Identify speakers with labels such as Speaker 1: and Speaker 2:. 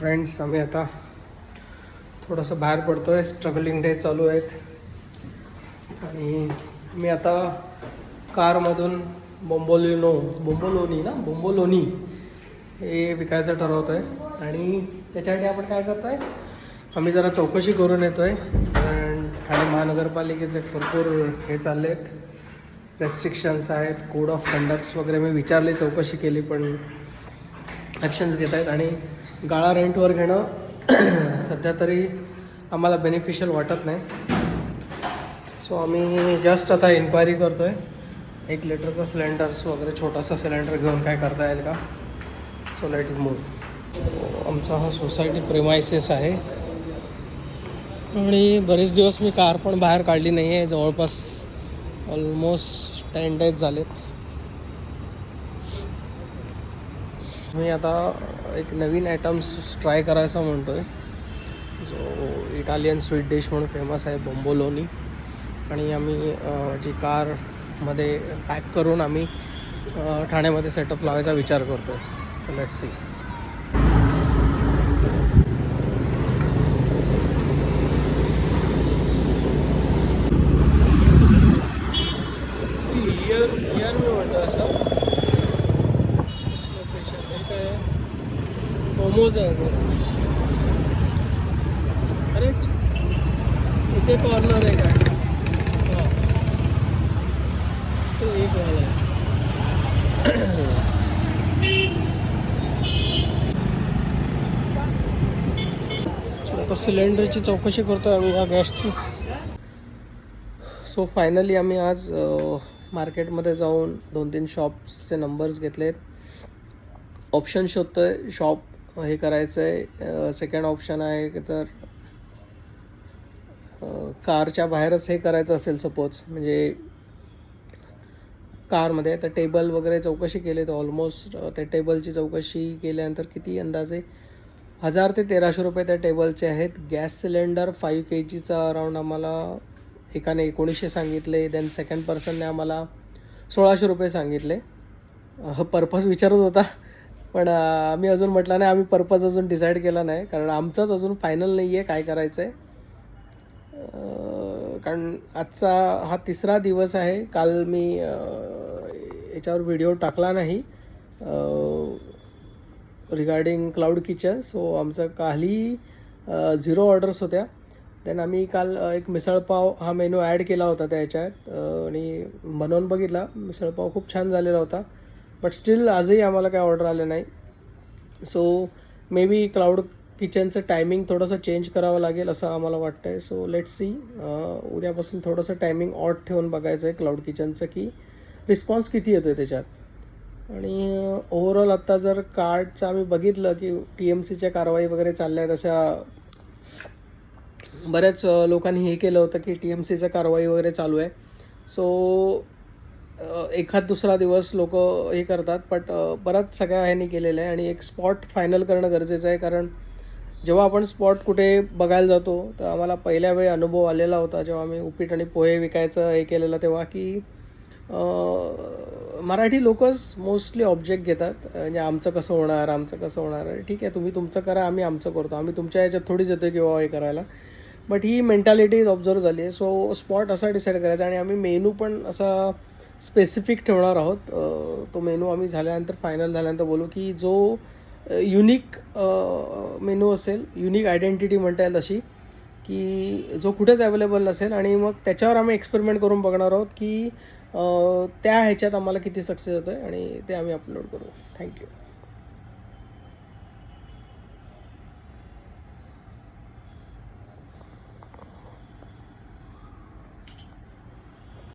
Speaker 1: Friends आम्ही आता थोडंसं बाहेर पडतो आहे स्ट्रगलिंग डे चालू आहेत. आणि मी आता कारमधून बोंबोलिनो बोंबोलोनी ना? बोंबोलोनी हे विकायचं ठरवतो आहे आणि त्याच्यासाठी आपण काय करतो आहे आम्ही जरा चौकशी करून येतो आहे कारण ठाणे महानगरपालिकेचे भरपूर हे चालले आहेत रेस्ट्रिक्शन्स आहेत कोड ऑफ कंडक्ट्स वगैरे मी विचारले चौकशी केली पण ॲक्शन्स घेत आहेत आणि गाळा रेंटवर घेणं सध्या तरी आम्हाला बेनिफिशियल वाटत नाही. सो आम्ही जस्ट आता इन्क्वायरी करतो आहे एक लिटरचा सिलेंडर्स वगैरे छोटासा सिलेंडर घेऊन काय करता येईल का? सो लेट्स मूव आमचा हा सोसायटी प्रेमायसेस आहे. आणि बरेच दिवस मी कार पण बाहेर काढली नाही आहे जवळपास ऑलमोस्ट टेन डेज झालेत. मी आता एक नवीन आयटम्स ट्राय करायचा म्हणतो आहे जो इटालियन स्वीट डिश म्हणून फेमस आहे बोंबोलोनी आणि आम्ही जी कारमध्ये पॅक करून आम्ही ठाण्यामध्ये सेटअप लावायचा विचार करतो आहे सो लेट सी इयर इयर मी म्हणतो असं लोकेशन हे काय आहे मोमोज आहे अरे इथे कॉर्नर आहे काय? तो एक वाला आहे. आता सिलेंडरची चौकशी करतो आम्ही या गॅसची सो फायनली आम्ही आज मार्केटमध्ये जाऊन दोन तीन शॉप्सचे नंबर्स घेतलेत. ऑप्शन शोधतोय शॉप हे करायचं आहे सेकंड ऑप्शन आहे की तर कारच्या बाहेरच हे करायचं असेल सपोज म्हणजे कारमध्ये तर टेबल वगैरे चौकशी केली तर ऑलमोस्ट त्या टेबलची चौकशी केल्यानंतर किती अंदाजे? हजार ते तेराशे रुपये त्या टेबलचे आहेत. गॅस सिलेंडर फाईव्ह के जीचा अराऊंड आम्हाला एकाने एकोणीसशे सांगितले देन सेकंड पर्सनने आम्हाला सोळाशे रुपये सांगितले. पर्पज विचारत होता. पण आम्ही अजून म्हटलं नाही आम्ही पर्पज अजून डिसाईड केला नाही. कारण आमचंच अजून फायनल नाही आहे काय करायचं आहे कारण आजचा हा तिसरा दिवस आहे. काल मी याच्यावर व्हिडिओ टाकला नाही. रिगार्डिंग क्लाउड किचन सो आमचं कालही झिरो ऑर्डर्स होत्या. देन आम्ही काल एक मिसळपाव हा मेनू ॲड केला होता त्याच्यात. आणि बनवून बघितला मिसळपाव खूप छान झालेला होता. बट स्टील आजही आम्हाला काय ऑर्डर आले नाही. सो मे बी क्लाउड किचनचं टायमिंग थोडंसं चेंज करावं लागेल असं आम्हाला वाटतं आहे सो लेट सी उद्यापासून थोडंसं टायमिंग ऑट ठेवून बघायचं आहे क्लाउड किचनचं की रिस्पॉन्स किती येतो आहे त्याच्यात. आणि ओव्हरऑल आत्ता जर कार्डचं आम्ही बघितलं की टी एम सीच्या कारवाई वगैरे चालल्या आहेत अशा बऱ्याच लोकांनी हे केलं होतं की टी एम सीचं कारवाई वगैरे चालू आहे. सो एखाद दुसरा दिवस लोक हे करतात बट बराच सगळ्या ह्यांनी केलेलं आहे आणि एक स्पॉट फायनल करणं गरजेचं आहे कारण जेव्हा आपण स्पॉट कुठे बघायला जातो तर आम्हाला पहिल्या वेळी अनुभव आलेला होता जेव्हा आम्ही उपीट आणि पोहे विकायचं हे केलेलं तेव्हा की मराठी लोकच मोस्टली ऑब्जेक्ट घेतात म्हणजे आमचं कसं होणार आमचं कसं होणार ठीक आहे तुम्ही तुमचं करा आम्ही आमचं करतो आम्ही तुमच्या याच्यात थोडीच येतो किंवा हे करायला. बट ही मेंटॅलिटी ऑब्झर्व झाली आहे सो स्पॉट असा डिसाईड करायचा आणि आम्ही मेनू पण असा स्पेसिफिक ठेवणार आहोत. तो मेनू आम्ही झाल्यानंतर फायनल झाल्यानंतर बोलू की जो युनिक मेनू असेल युनिक आयडेंटिटी म्हणता येईल अशी की जो कुठेच अवेलेबल नसेल आणि मग त्याच्यावर आम्ही एक्सपेरिमेंट करून बघणार आहोत की त्या ह्याच्यात आम्हाला किती सक्सेस होतं आहे आणि ते आम्ही अपलोड करू. थँक्यू